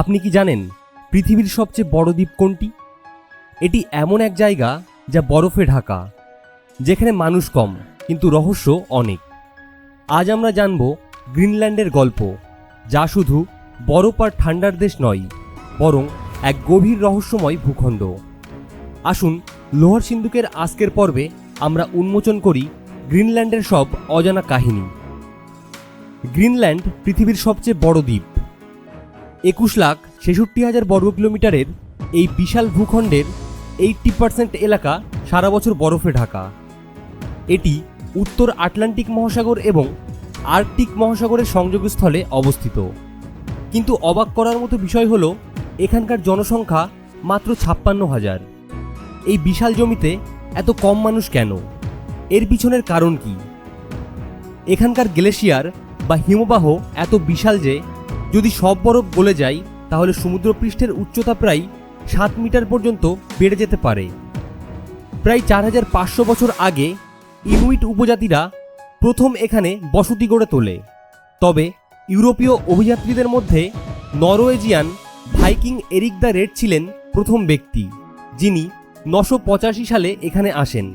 আপনি কি জানেন পৃথিবীর সবচেয়ে বড় দ্বীপ কোনটি? এটি এমন এক জায়গা যা বরফে ঢাকা, যেখানে মানুষ কম, কিন্তু রহস্য অনেক। আজ আমরা জানব গ্রিনল্যান্ডের গল্প, যা শুধু বরফ আর ঠান্ডার দেশ নয়, বরং এক গভীর রহস্যময় ভূখণ্ড। আসুন লোহার সিন্ধুকের আজকের পর্বে আমরা উন্মোচন করি গ্রিনল্যান্ডের সব অজানা কাহিনী। গ্রিনল্যান্ড পৃথিবীর সবচেয়ে বড় দ্বীপ। একুশ লাখ ছেষট্টি হাজার বর্গ কিলোমিটারের এই বিশাল ভূখণ্ডের এইট্টি পার্সেন্ট এলাকা সারা বছর বরফে ঢাকা। এটি উত্তর আটলান্টিক মহাসাগর এবং আর্কটিক মহাসাগরের সংযোগস্থলে অবস্থিত। কিন্তু অবাক করার মতো বিষয় হলো, এখানকার জনসংখ্যা মাত্র ছাপ্পান্ন হাজার। এই বিশাল জমিতে এত কম মানুষ কেন? এর পিছনের কারণ কি? এখানকার গ্লেশিয়ার বা হিমবাহ এত বিশাল যে যদি সব বরফ গলে যায়, তাহলে সমুদ্রপৃষ্ঠের উচ্চতা প্রায় সাত মিটার পর্যন্ত বেড়ে যেতে পারে। প্রায় চার হাজার পাঁচশো বছর আগে ইনুইট উপজাতিরা প্রথম এখানে বসতি গড়ে তোলে। তবে ইউরোপীয় অভিযাত্রীদের মধ্যে Norwegian Viking Eric the Red ছিলেন প্রথম ব্যক্তি, যিনি নশো পঁচাশি সালে এখানে আসেন।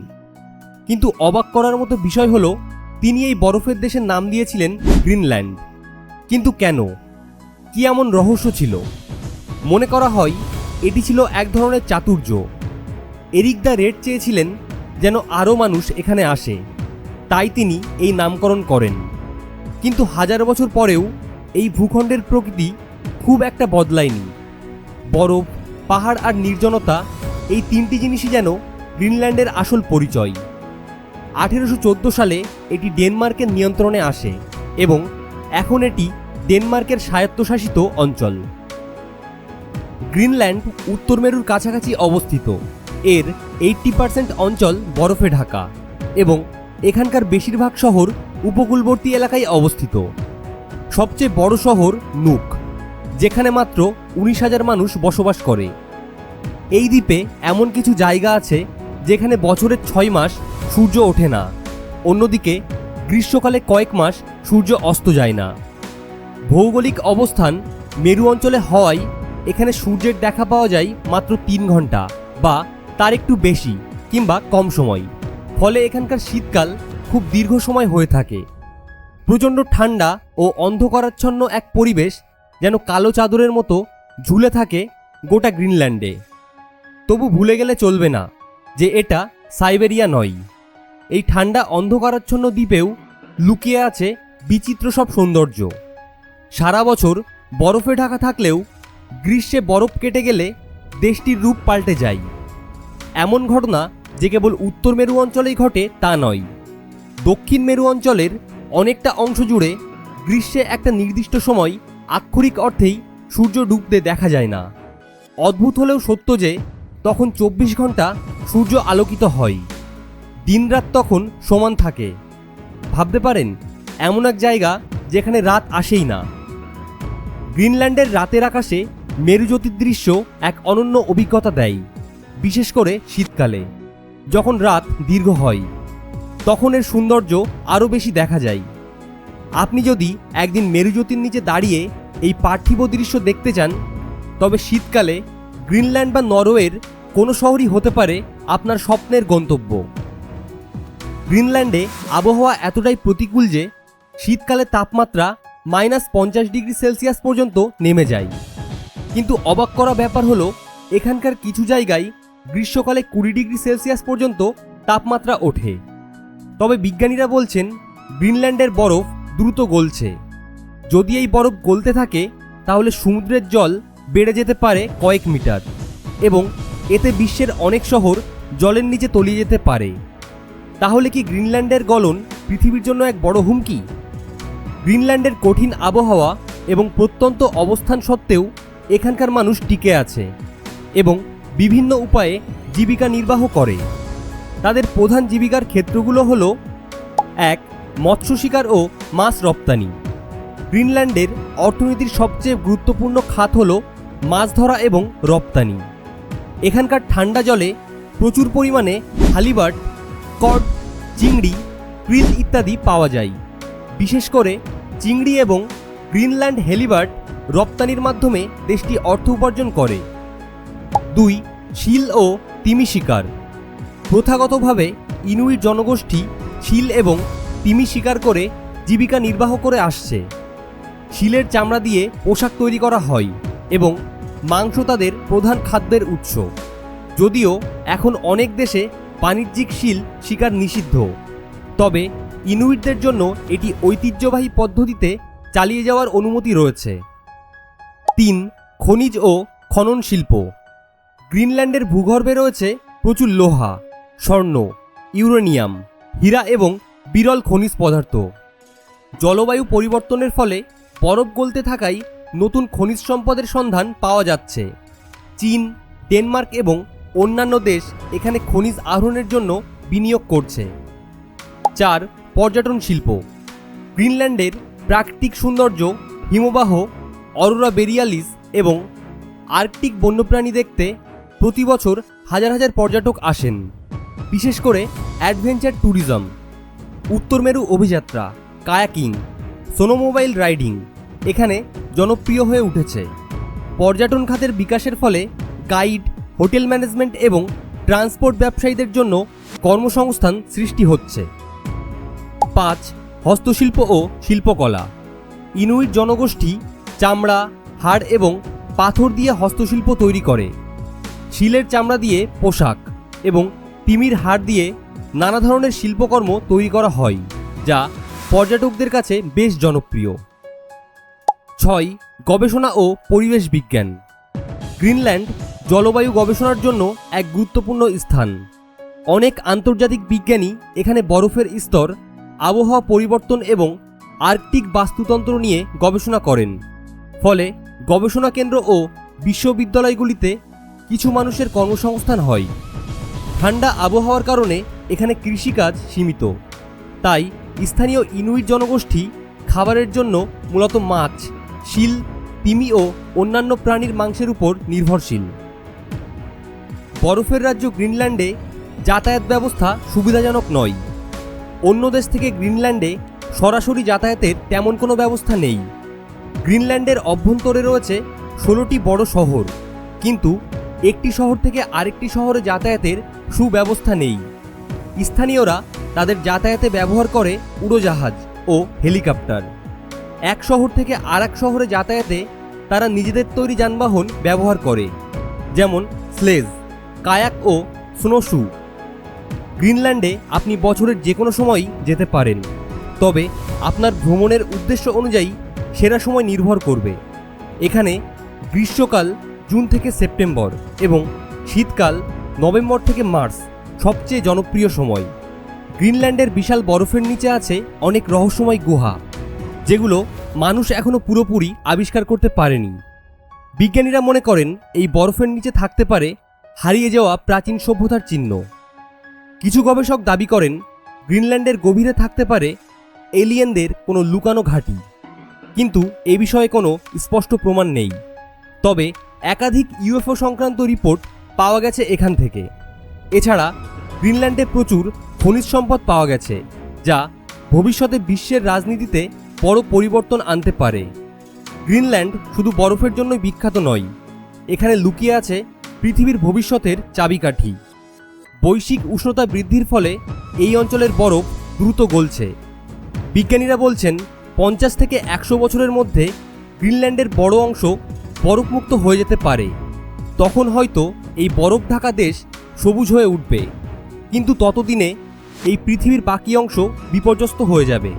কিন্তু অবাক করার মতো বিষয় হলো, তিনি এই বরফের দেশের নাম দিয়েছিলেন গ্রিনল্যান্ড। কিন্তু কেন? কি এমন রহস্য ছিল? মনে করা হয়, এটি ছিল এক ধরনের চাতুর্য। এরিক দ্য রেড চেয়েছিলেন যেন আরও মানুষ এখানে আসে। তাই তিনি এই নামকরণ করেন। কিন্তু হাজার বছর পরেও এই ভূখণ্ডের প্রকৃতি খুব একটা বদলায়নি। বরফ, পাহাড় আর নির্জনতা এই তিনটি জিনিসই যেন গ্রিনল্যান্ডের আসল পরিচয়। আঠেরোশো চোদ্দ সালে এটি ডেনমার্কের নিয়ন্ত্রণে আসে এবং এখন এটি ডেনমার্কের স্বায়ত্তশাসিত অঞ্চল। গ্রিনল্যান্ড উত্তর মেরুর কাছাকাছি অবস্থিত। এর এইট্টি পার্সেন্ট অঞ্চল বরফে ঢাকা এবং এখানকার বেশিরভাগ শহর উপকূলবর্তী এলাকায় অবস্থিত। সবচেয়ে বড় শহর নুক, যেখানে মাত্র উনিশ হাজার মানুষ বসবাস করে। এই দ্বীপে এমন কিছু জায়গা আছে যেখানে বছরের ছয় মাস সূর্য ওঠে না। অন্যদিকে গ্রীষ্মকালে কয়েক মাস সূর্য অস্ত যায় না। ভৌগোলিক অবস্থান মেরু অঞ্চলে হওয়ায় এখানে সূর্যের দেখা পাওয়া যায় মাত্র তিন ঘণ্টা বা তার একটু বেশি কিংবা কম সময়। ফলে এখানকার শীতকাল খুব দীর্ঘ সময় হয়ে থাকে। প্রচণ্ড ঠান্ডা ও অন্ধকারাচ্ছন্ন এক পরিবেশ যেন কালো চাদরের মতো ঝুলে থাকে গোটা গ্রিনল্যান্ডে। তবু ভুলে গেলে চলবে না যে এটা সাইবেরিয়া নয়। এই ঠান্ডা অন্ধকারাচ্ছন্ন দ্বীপেও লুকিয়ে আছে বিচিত্র সব সৌন্দর্য। সারা বছর বরফে ঢাকা থাকলেও গ্রীষ্মে বরফ কেটে গেলে দেশটির রূপ পাল্টে যায়। এমন ঘটনা যে কেবল উত্তর মেরু অঞ্চলেই ঘটে তা নয়, দক্ষিণ মেরু অঞ্চলের অনেকটা অংশ জুড়ে গ্রীষ্মে একটা নির্দিষ্ট সময় আক্ষরিক অর্থেই সূর্য ডুবতে দেখা যায় না। অদ্ভুত হলেও সত্য যে তখন চব্বিশ ঘণ্টা সূর্য আলোকিত হয়, দিনরাত তখন সমান থাকে। ভাবতে পারেন, এমন এক জায়গা যেখানে রাত আসেই না। গ্রিনল্যান্ডের রাতের আকাশে মেরুজ্যোতির দৃশ্য এক অনন্য অভিজ্ঞতা দেয়, বিশেষ করে শীতকালে। যখন রাত দীর্ঘ হয় তখন এর সৌন্দর্য আরও বেশি দেখা যায়। আপনি যদি একদিন মেরুজ্যোতির নিচে দাঁড়িয়ে এই পার্থিব দৃশ্য দেখতে চান, তবে শীতকালে গ্রিনল্যান্ড বা নরওয়ের কোনো শহরই হতে পারে আপনার স্বপ্নের গন্তব্য। গ্রিনল্যান্ডে আবহাওয়া এতটাই প্রতিকূল যে শীতকালে তাপমাত্রা মাইনাস পঞ্চাশ ডিগ্রি সেলসিয়াস পর্যন্ত নেমে যায়। কিন্তু অবাক করা ব্যাপার হলো, এখানকার কিছু জায়গায় গ্রীষ্মকালে কুড়ি ডিগ্রি সেলসিয়াস পর্যন্ত তাপমাত্রা ওঠে। তবে বিজ্ঞানীরা বলছেন, গ্রিনল্যান্ডের বরফ দ্রুত গলছে। যদি এই বরফ গলতে থাকে, তাহলে সমুদ্রের জল বেড়ে যেতে পারে কয়েক মিটার এবং এতে বিশ্বের অনেক শহর জলের নিচে তলিয়ে যেতে পারে। তাহলে কি গ্রিনল্যান্ডের গলন পৃথিবীর জন্য এক বড় হুমকি? গ্রিনল্যান্ডের কঠিন আবহাওয়া এবং প্রত্যন্ত অবস্থান সত্ত্বেও এখানকার মানুষ টিকে আছে এবং বিভিন্ন উপায়ে জীবিকা নির্বাহ করে। তাদের প্রধান জীবিকার ক্ষেত্রগুলো হলো, এক, মৎস্য শিকার ও মাছ রপ্তানি। গ্রিনল্যান্ডের অর্থনীতির সবচেয়ে গুরুত্বপূর্ণ খাত হলো মাছ ধরা এবং রপ্তানি। এখানকার ঠান্ডা জলে প্রচুর পরিমাণে হালিবার্ট কড চিংড়ি, ক্রিল ইত্যাদি পাওয়া যায়। বিশেষ করে চিংড়ি এবং গ্রিনল্যান্ড হেলিবার্ট রপ্তানির মাধ্যমে দেশটি অর্থ উপার্জন করে। দুই, শিল ও তিমি শিকার। প্রথাগতভাবে ইনুইট জনগোষ্ঠী শিল এবং তিমি শিকার করে জীবিকা নির্বাহ করে আসছে। শিলের চামড়া দিয়ে পোশাক তৈরি করা হয় এবং মাংস তাদের প্রধান খাদ্যের উৎস। যদিও এখন অনেক দেশে বাণিজ্যিক শিল শিকার নিষিদ্ধ। তবে ইনুইটদের জন্য এটি ঐতিহ্যবাহী পদ্ধতিতে চালিয়ে যাওয়ার অনুমতি রয়েছে। তিন, খনিজ ও খনন শিল্প। গ্রিনল্যান্ডের ভূগর্ভে রয়েছে প্রচুর লোহা, স্বর্ণ, ইউরেনিয়াম, হীরা এবং বিরল খনিজ পদার্থ। জলবায়ু পরিবর্তনের ফলে বরফ গলতে থাকায় নতুন খনিজ সম্পদের সন্ধান পাওয়া যাচ্ছে। চীন, ডেনমার্ক এবং অন্যান্য দেশ এখানে খনিজ আহরণের জন্য বিনিয়োগ করছে। চার পর্যটন শিল্প। গ্রিনল্যান্ডের প্রাকৃতিক সৌন্দর্য হিমবাহ, অরোরা বেরিয়ালিস এবং আর্কটিক বন্যপ্রাণী দেখতে প্রতি বছর হাজার হাজার পর্যটক আসেন। বিশেষ করে অ্যাডভেঞ্চার ট্যুরিজম, উত্তর মেরু অভিযাত্রা, কায়াকিং, সোনোমোবাইল রাইডিং এখানে জনপ্রিয় হয়ে উঠেছে। পর্যটন খাতের বিকাশের ফলে গাইড, হোটেল ম্যানেজমেন্ট এবং ট্রান্সপোর্ট ব্যবসায়ীদের জন্য কর্মসংস্থান সৃষ্টি হচ্ছে। পাঁচ, হস্তশিল্প ও শিল্পকলা। ইনুইট জনগোষ্ঠী চামড়া, হাড় এবং পাথর দিয়ে হস্তশিল্প তৈরি করে। শিলের চামড়া দিয়ে পোশাক এবং তিমির হাড় দিয়ে নানা ধরনের শিল্পকর্ম তৈরি করা হয়, যা পর্যটকদের কাছে বেশ জনপ্রিয়। ছয়, গবেষণা ও পরিবেশ বিজ্ঞান। গ্রিনল্যান্ড জলবায়ু গবেষণার জন্য এক গুরুত্বপূর্ণ স্থান। অনেক আন্তর্জাতিক বিজ্ঞানী এখানে বরফের স্তর আবহাওয়া পরিবর্তন এবং আর্কটিক বাস্তুতন্ত্র নিয়ে গবেষণা করেন। ফলে গবেষণা কেন্দ্র ও বিশ্ববিদ্যালয়গুলিতে কিছু মানুষের কর্মসংস্থান হয়। ঠান্ডা আবহাওয়ার কারণে এখানে কৃষিকাজ সীমিত। তাই স্থানীয় ইনুইট জনগোষ্ঠী খাবারের জন্য মূলত মাছ, শিল, তিমি ও অন্যান্য প্রাণীর মাংসের উপর নির্ভরশীল। বরফের রাজ্য গ্রিনল্যান্ডে যাতায়াত ব্যবস্থা সুবিধাজনক নয়। অন্য দেশ থেকে গ্রিনল্যান্ডে সরাসরি যাতায়াতের তেমন কোনো ব্যবস্থা নেই। গ্রিনল্যান্ডের অভ্যন্তরে রয়েছে ষোলোটি বড় শহর, কিন্তু একটি শহর থেকে আরেকটি শহরে যাতায়াতের সুব্যবস্থা নেই। স্থানীয়রা তাদের যাতায়াতে ব্যবহার করে উড়োজাহাজ ও হেলিকপ্টার। এক শহর থেকে আর এক শহরে যাতায়াতে তারা নিজেদের তৈরি যানবাহন ব্যবহার করে, যেমন স্লেজ, কায়াক ও স্নোশু। গ্রিনল্যান্ডে আপনি বছরের যে কোনো সময়ই যেতে পারেন। তবে আপনার ভ্রমণের উদ্দেশ্য অনুযায়ী সেরা সময় নির্ভর করবে। এখানে গ্রীষ্মকাল জুন থেকে সেপ্টেম্বর এবং শীতকাল নভেম্বর থেকে মার্চ সবচেয়ে জনপ্রিয় সময়। গ্রিনল্যান্ডের বিশাল বরফের নিচে আছে অনেক রহস্যময় গুহা, যেগুলো মানুষ এখনও পুরোপুরি আবিষ্কার করতে পারেনি। বিজ্ঞানীরা মনে করেন এই বরফের নিচে থাকতে পারে হারিয়ে যাওয়া প্রাচীন সভ্যতার চিহ্ন। কিছু গবেষক দাবি করেন, গ্রিনল্যান্ডের গভীরে থাকতে পারে এলিয়েনদের কোনো লুকানো ঘাঁটি। কিন্তু এ বিষয়ে কোনো স্পষ্ট প্রমাণ নেই। তবে একাধিক ইউএফও সংক্রান্ত রিপোর্ট পাওয়া গেছে এখান থেকে। এছাড়া গ্রিনল্যান্ডে প্রচুর খনিজ সম্পদ পাওয়া গেছে, যা ভবিষ্যতে বিশ্বের রাজনীতিতে বড় পরিবর্তন আনতে পারে। গ্রিনল্যান্ড শুধু বরফের জন্যই বিখ্যাত নয়, এখানে লুকিয়ে আছে পৃথিবীর ভবিষ্যতের চাবিকাঠি। বৈশ্বিক উষ্ণতা বৃদ্ধির ফলে এই অঞ্চলের বরফ দ্রুত গলছে। বিজ্ঞানীরা বলছেন, পঞ্চাশ থেকে একশো বছরের মধ্যে গ্রিনল্যান্ডের বড় অংশ বরফমুক্ত হয়ে যেতে পারে। তখন হয়তো এই বরফ ঢাকা দেশ সবুজ হয়ে উঠবে। কিন্তু ততদিনে এই পৃথিবীর বাকি অংশ বিপর্যস্ত হয়ে যাবে।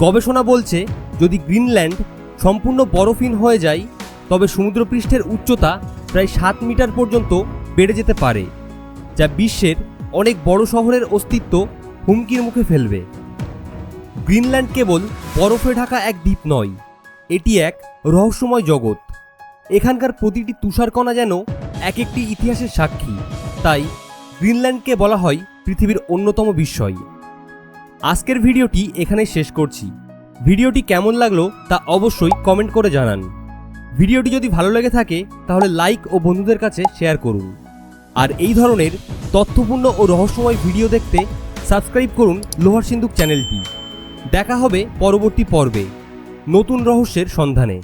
গবেষণা বলছে, যদি গ্রিনল্যান্ড সম্পূর্ণ বরফহীন হয়ে যায়, তবে সমুদ্রপৃষ্ঠের উচ্চতা প্রায় সাত মিটার পর্যন্ত বেড়ে যেতে পারে। যা বিশ্বের অনেক বড় শহরের অস্তিত্ব হুমকির মুখে ফেলবে। গ্রিনল্যান্ড কেবল বরফে ঢাকা এক দ্বীপ নয়, এটি এক রহস্যময় জগৎ। এখানকার প্রতিটি তুষারকণা যেন এক একটি ইতিহাসের সাক্ষী। তাই গ্রিনল্যান্ডকে বলা হয় পৃথিবীর অন্যতম বিস্ময়। আজকের ভিডিওটি এখানে শেষ করছি। ভিডিওটি কেমন লাগল তা অবশ্যই কমেন্ট করে জানান। ভিডিওটি যদি ভালো লেগে থাকে, তাহলে লাইক ও বন্ধুদের কাছে শেয়ার করুন। আর এই ধরনের তথ্যপূর্ণ ও রহস্যময় ভিডিও দেখতে সাবস্ক্রাইব করুন লোহার সিন্ধুক চ্যানেলটি। দেখা হবে পরবর্তী পর্বে। নতুন রহস্যের সন্ধানে।